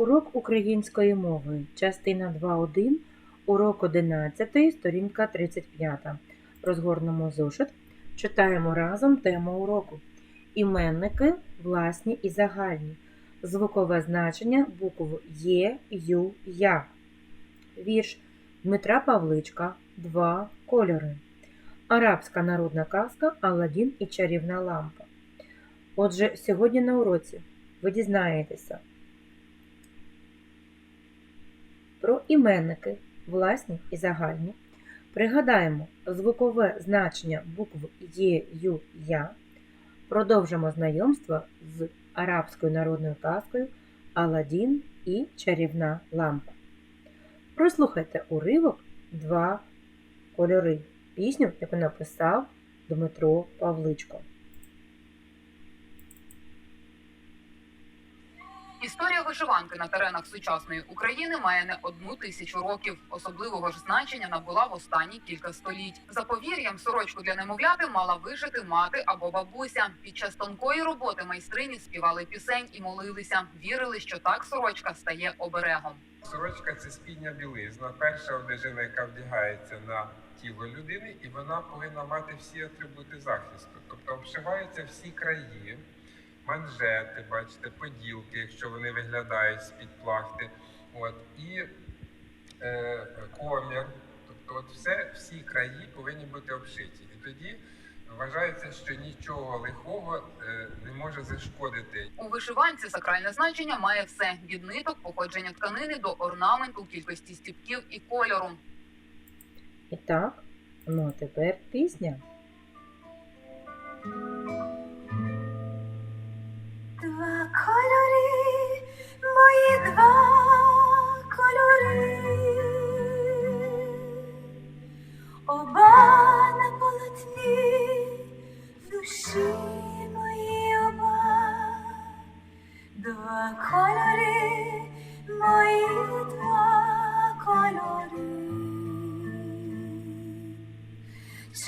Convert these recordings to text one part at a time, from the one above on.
Урок української мови, частина 2.1, урок 11, сторінка 35. Розгорнемо зошит. Читаємо разом тему уроку. Іменники власні і загальні. Звукове значення букв Є, Ю, Я. Вірш Дмитра Павличка. Два кольори. Арабська народна казка Аладдін і чарівна лампа. Отже, сьогодні на уроці ви дізнаєтеся про іменники, власні і загальні. Пригадаємо звукове значення букв Є, Ю, Я. Продовжимо знайомство з арабською народною казкою Аладдін і чарівна лампа. Прослухайте уривок Два кольори. Пісню, яку написав Дмитро Павличко. Історія вишиванки на теренах сучасної України має не одну тисячу років. Особливого ж значення набула в останні кілька століть. За повір'ям, сорочку для немовляти мала вишити мати або бабуся. Під час тонкої роботи майстрині співали пісень і молилися. Вірили, що так сорочка стає оберегом. Сорочка це спідня білизна, перша одежина, яка вдягається на тіло людини, і вона повинна мати всі атрибути захисту. Тобто обшиваються всі краї, манжети, бачите, поділки, якщо вони виглядають з-під плахти. От, і е, комір. Тобто от все, всі краї повинні бути обшиті. І тоді вважається, що нічого лихого е, не може зашкодити У вишиванці сакральне значення має все від ниток, походження тканини до орнаменту, кількості стіпків і кольору. І так, ну а тепер пісня.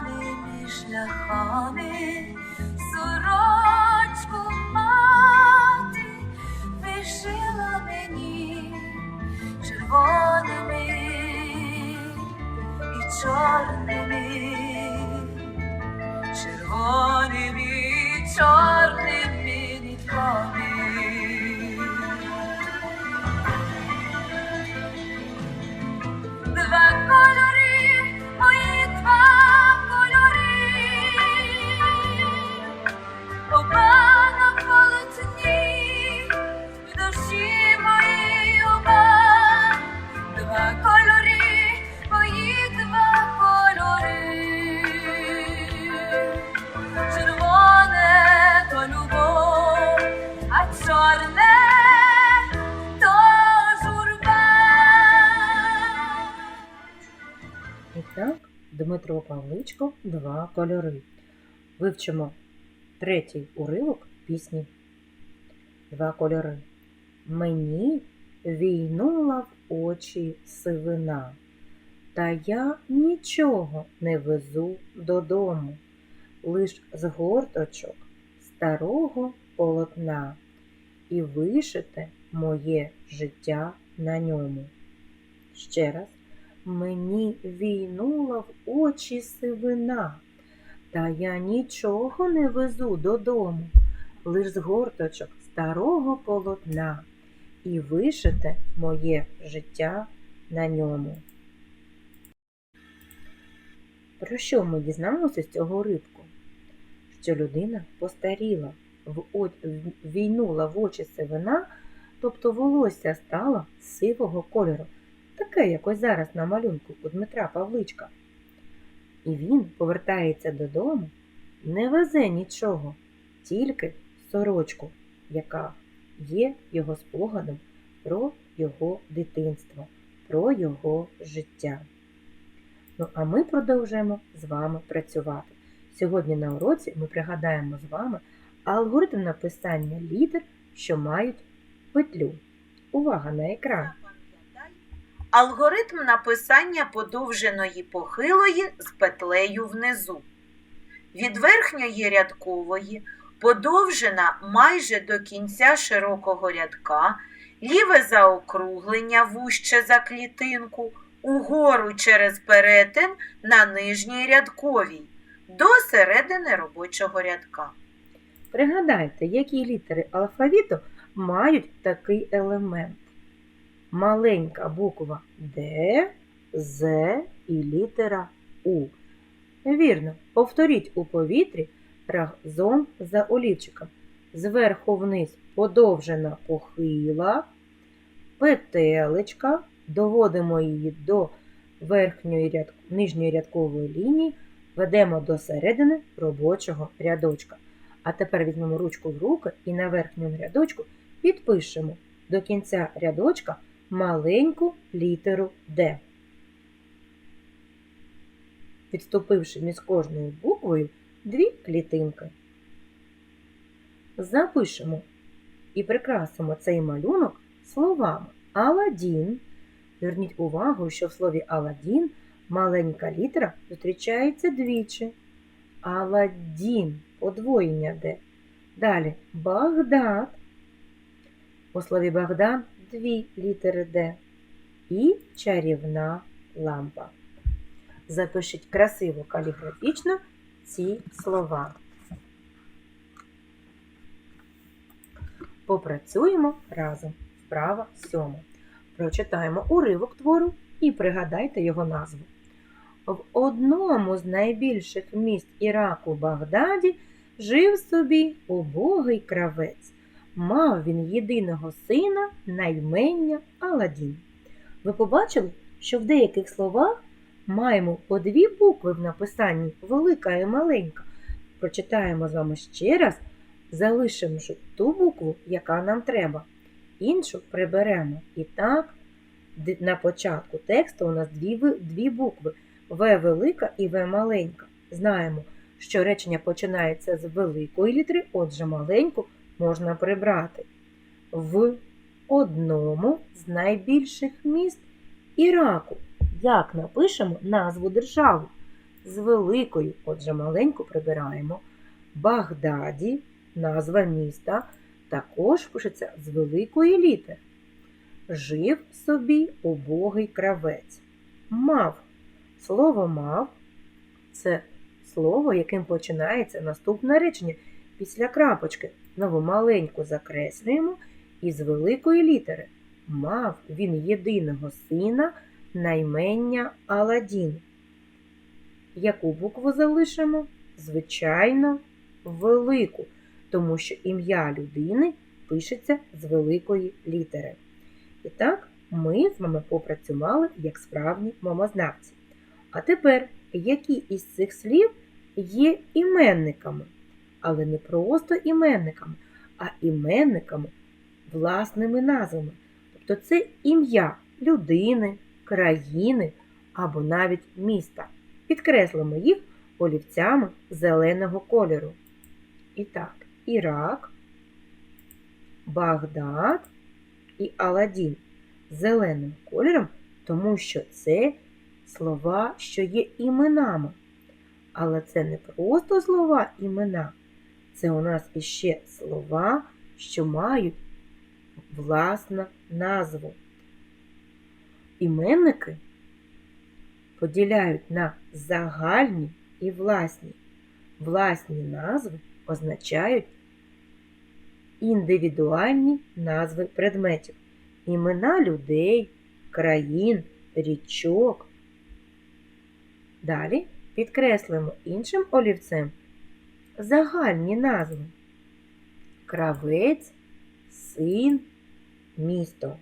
незнаними шляхами, сорочку мати вишила мені червоними і чорними. Червоними і чорними Павличко Два кольори. Вивчимо третій уривок пісні. Два кольори. Мені війнула в очі сивина, та я нічого не везу додому, лиш з горточок старого полотна, і вишите моє життя на ньому. Ще раз. Мені війнула в очі сивина, та я нічого не везу додому, лиш з горточок старого полотна, і вишите моє життя на ньому. Про що ми дізнаємося з цього рибку? Що людина постаріла, війнула в очі сивина, тобто волосся стало сивого кольору, таке, як ось зараз на малюнку у Дмитра Павличка. І він повертається додому, не везе нічого, тільки сорочку, яка є його спогадом про його дитинство, про його життя. Ну, а ми продовжуємо з вами працювати. Сьогодні на уроці ми пригадаємо з вами алгоритм написання літер, що мають петлю. Увага на екран. Алгоритм написання подовженої похилої з петлею внизу. Від верхньої рядкової подовжена майже до кінця широкого рядка, ліве заокруглення вужче за клітинку, угору через перетин на нижній рядковій до середини робочого рядка. Пригадайте, які літери алфавіту мають такий елемент. Маленька буква Д, З і літера У. Вірно, повторіть у повітрі разом за олівчиком. Зверху вниз подовжена похила, петелечка, доводимо її до верхньої ряд... нижньої рядкової лінії, ведемо до середини робочого рядочка. А тепер візьмемо ручку в руки і на верхньому рядочку підпишемо до кінця рядочка маленьку літеру Д. Відступивши між кожною буквою дві клітинки. Запишемо і прикрасимо цей малюнок словами Аладдін. Зверніть увагу, що в слові Аладдін маленька літера зустрічається двічі. Аладдін подвоєння Д. Далі Багдад. У слові Богдан дві літери Д. І чарівна лампа. Запишіть красиво каліграфічно ці слова. Попрацюємо разом. Вправа сьома. Прочитаємо уривок твору і пригадайте його назву. В одному з найбільших міст Іраку Багдаді жив собі убогий кравець. Мав він єдиного сина на ймення Аладдін. Ви побачили, що в деяких словах маємо по дві букви в написанні велика і маленька. Прочитаємо з вами ще раз, залишивши ту букву, яка нам треба. Іншу приберемо. І так, на початку тексту у нас дві, дві букви В велика і В маленька. Знаємо, що речення починається з великої літери, отже, маленьку можна прибрати. В одному з найбільших міст Іраку. Як напишемо назву держави? З великою, отже, маленьку прибираємо. Багдаді, назва міста, також пишеться з великої літери. Жив собі убогий кравець. Мав. Слово мав це слово, яким починається наступне речення після крапочки. Знову маленьку закреслюємо і з великої літери. Мав він єдиного сина наймення Аладдін. Яку букву залишимо? Звичайно, велику, тому що ім'я людини пишеться з великої літери. І так, ми з вами попрацювали як справні мовознавці. А тепер, які із цих слів є іменниками, але не просто іменниками, а іменниками власними назвами. Тобто це ім'я людини, країни або навіть міста. Підкреслимо їх олівцями зеленого кольору. І так, Ірак, Багдад і Аладдін зеленим кольором, тому що це слова, що є іменами. Але це не просто слова імена, це у нас іще слова, що мають власну назву. Іменники поділяють на загальні і власні. Власні назви означають індивідуальні назви предметів, імена людей, країн, річок. Далі підкреслимо іншим олівцем загальні назви: кравець, син, місто.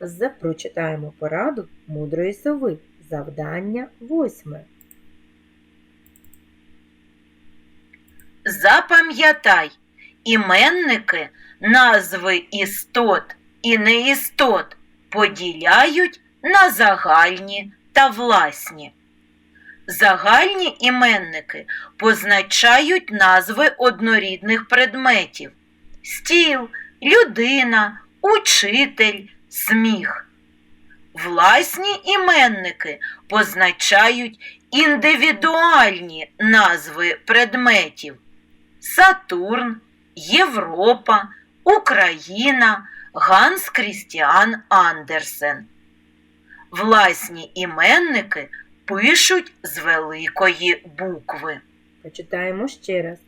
З прочитаємо пораду мудрої сови. Завдання восьме. Запам'ятай, іменники назви істот і неістот поділяють на загальні та власні. Загальні іменники позначають назви однорідних предметів стіл, людина, учитель, сміх. Власні іменники позначають індивідуальні назви предметів Сатурн, Європа, Україна, Ганс Крістіан Андерсен. Власні іменники пишуть з великої букви. Прочитаємо ще раз.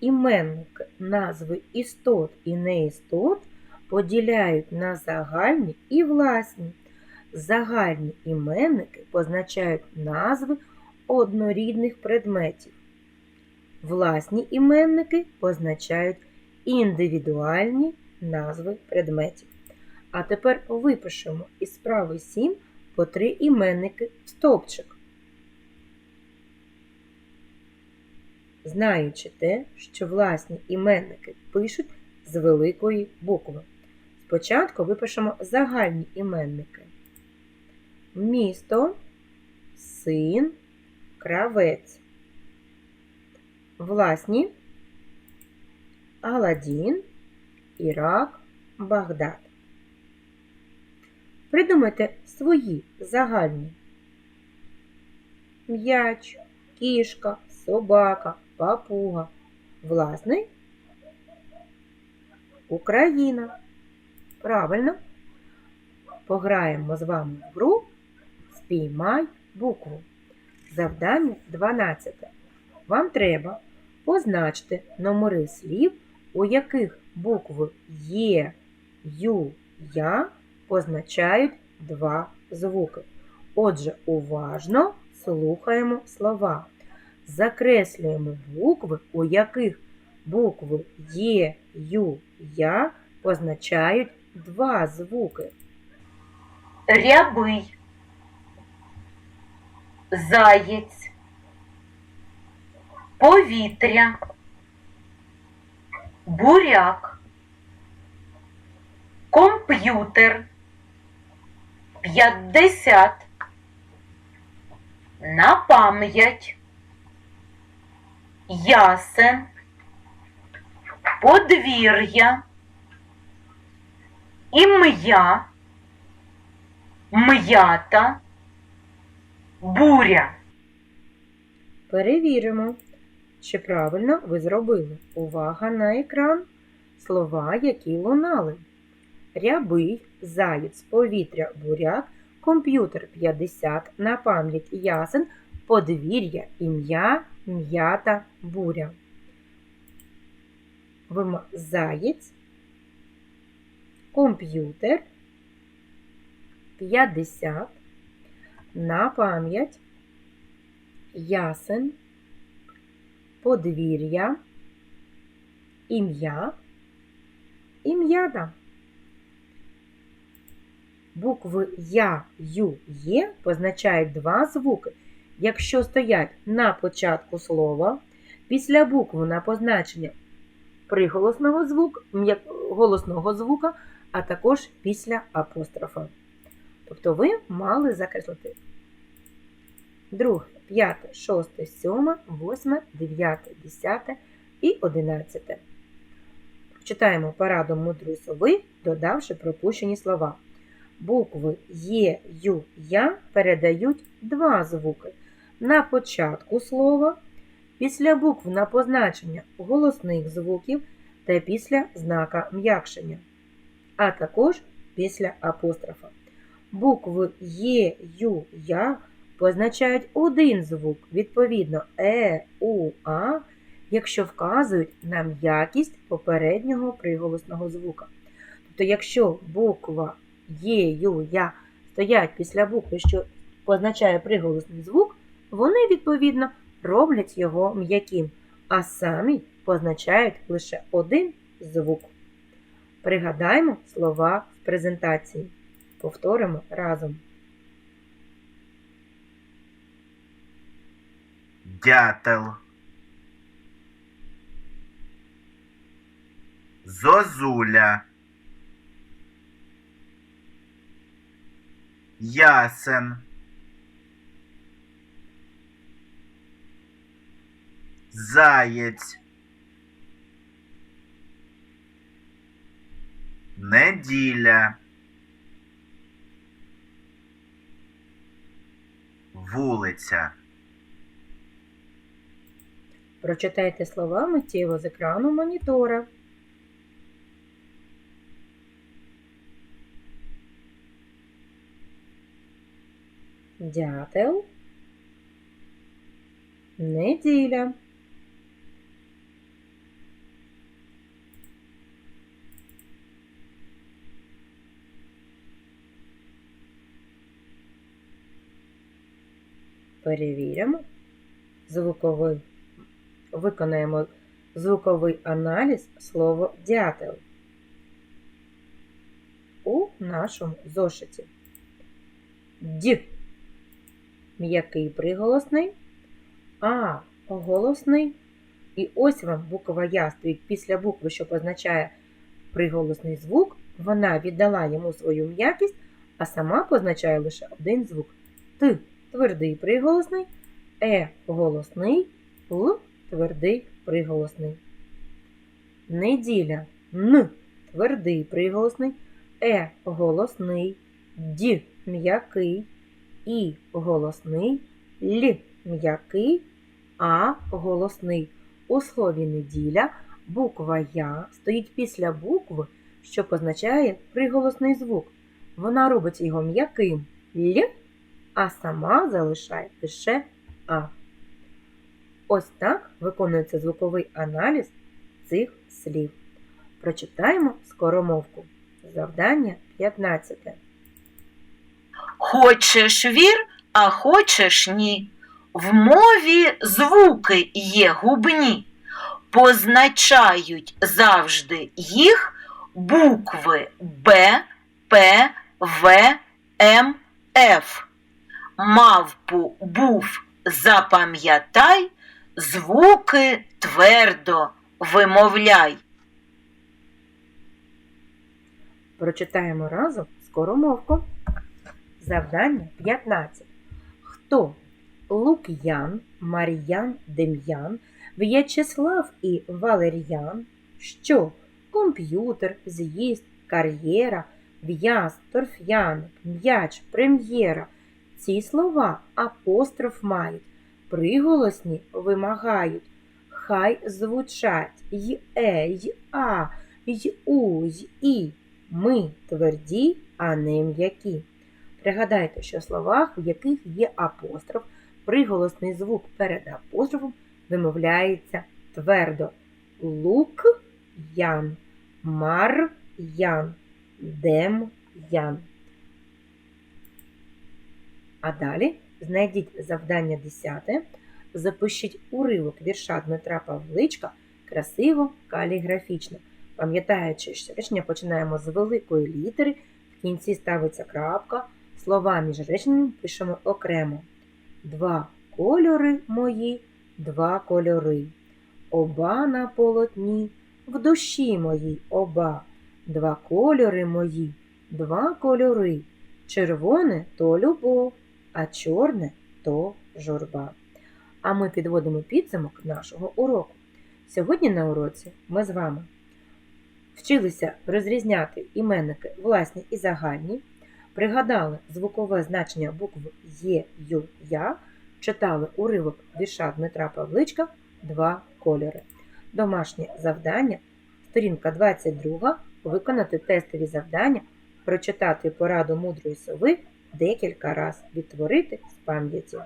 Іменники назви істот і неістот поділяють на загальні і власні. Загальні іменники позначають назви однорідних предметів. Власні іменники позначають індивідуальні назви предметів. А тепер випишемо із справи 7 по три іменники в стовпчик. знаючи те, що власні іменники пишуть з великої букви. Спочатку випишемо загальні іменники. Місто, син, кравець. Власні Аладдін, Ірак, Багдад. Придумайте свої загальні. М'яч, кішка, собака, папуга. Власний Україна. Правильно. Пограємо з вами в гру Спіймай букву. Завдання 12. Вам треба позначити номери слів, у яких букви Є, Ю, Я позначають два звуки. Отже, уважно слухаємо слова. Закреслюємо букви, у яких букви Є, Ю, Я позначають два звуки. Рябий, заєць, повітря, буряк, комп'ютер, п'ятдесят, на пам'ять, ясен, подвір'я, ім'я м'ята, буря. Перевіримо, чи правильно ви зробили. Увага на екран. Слова, які лунали. Рябий, заєць, повітря, буряк, комп'ютер 50, на пам'ять ясен, подвір'я, ім'я, м'ята, буря. Вима- Заєць, комп'ютер 50, на пам'ять ясен, подвір'я, ім'я, ім'ята. Букви Я, Ю, Є позначають два звуки, якщо стоять на початку слова, після букви на позначення приголосного звука, м'як- голосного звука, а також після апострофа. Тобто ви мали закреслити друге, п'яте, шосте, сьоме, восьме, дев'яте, десяте і одинадцяте. Читаємо парадом мудрої сови, додавши пропущені слова. Букви Є, Ю, Я передають два звуки на початку слова, після букв на позначення голосних звуків та після знака м'якшення, а також після апострофа. Букви Є, Ю, Я позначають один звук, відповідно Е, У, А, якщо вказують на м'якість попереднього приголосного звука. Тобто, якщо буква Є, Ю, Я стоять після букви, що позначає приголосний звук, вони, відповідно, роблять його м'яким. а самі позначають лише один звук. Пригадаймо слова в презентації. Повторимо разом. дятел, зозуля, ясен, заєць, неділя, вулиця. Прочитайте слова миттєво з екрану монітора. Дятел. Неділя. Перевіримо звуковий виконаємо звуковий аналіз слова дятел у нашому зошиті. Д. М'який приголосний, А голосний. І ось вам буква Я стоїть після букви, що позначає приголосний звук. Вона віддала йому свою м'якість, а сама позначає лише один звук. Т твердий приголосний, Е голосний, Л твердий приголосний. Неділя Н твердий приголосний, Е голосний, Д м'який, І голосний, Л м'який, А голосний. У слові неділя буква Я стоїть після букви, що позначає приголосний звук. Вона робить його м'яким Л, а сама залишає лише А. Ось так виконується звуковий аналіз цих слів. Прочитаємо скоромовку. Завдання 15. Хочеш вір, а хочеш ні. В мові звуки є губні, позначають завжди їх букви Б, П, В, М, Ф. Мавпу був запам'ятай, звуки твердо вимовляй. Прочитаємо разом скоромовку. Завдання 15. Хто? Лук'ян, Мар'ян, Дем'ян, В'ячеслав і Валер'ян. Що? Комп'ютер, з'їзд, кар'єра, в'яз, торф'яник, м'яч, прем'єра. Ці слова апостроф мають, приголосні вимагають. Хай звучать й е, й а, й у, й і. Ми тверді, а не м'які. Пригадайте, що в словах, в яких є апостроф, приголосний звук перед апострофом вимовляється твердо. Лук ян, мар ян, дем ян. А далі знайдіть завдання 10. Запишіть уривок вірша Дмитра Павличка красиво каліграфічно. Пам'ятаючи, що речення починаємо з великої літери, в кінці ставиться крапка, слова між реченнями пишемо окремо. Два кольори мої, два кольори. Оба на полотні, в душі моїй оба. Два кольори мої, два кольори. Червоне то любов, а чорне то журба. А ми підводимо підсумок нашого уроку. Сьогодні на уроці ми з вами вчилися розрізняти іменники власні і загальні, пригадали звукове значення букв Є, Ю, Я, читали уривок віша Дмитра Павличка Два кольори. Домашнє завдання, сторінка 22, виконати тестові завдання, прочитати пораду мудрої сови декілька разів, відтворити з пам'яті.